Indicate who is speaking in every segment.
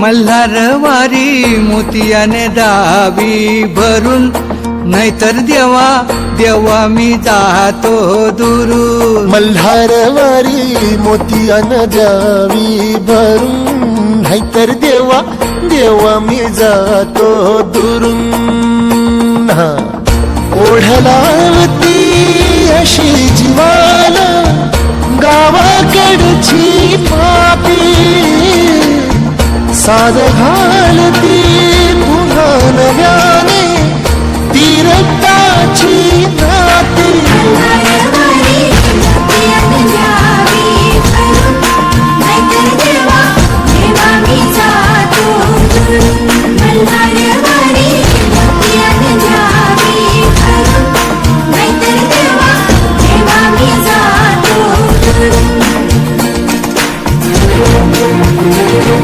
Speaker 1: मल्हारवारी मोतियाने दावी भरून नाहीतर देवा देवा मी जातो दुरून.
Speaker 2: मल्हारवारी मोतियान द्यावी भरून नाहीतर देवा देवा मी जातो दुरून. ओढलावती साध घालती पुन्हा नव्याने ती रक्ताची नाती.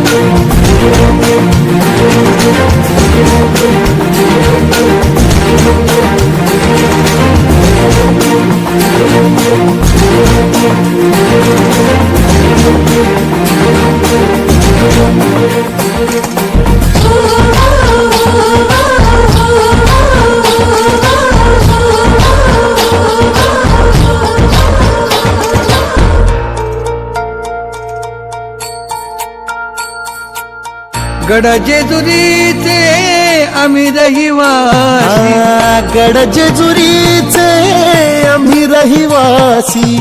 Speaker 1: गड जेजुरीचे आम्ही रहिवासी
Speaker 2: गड जेजुरीचे आम्ही रहिवासी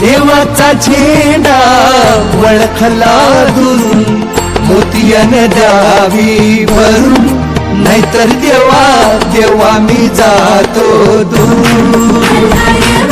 Speaker 1: देवाचा झेंडा वळखला दुरून मोतियाने द्यावी भरून नाहीतर देवा देवा मी जातो दूर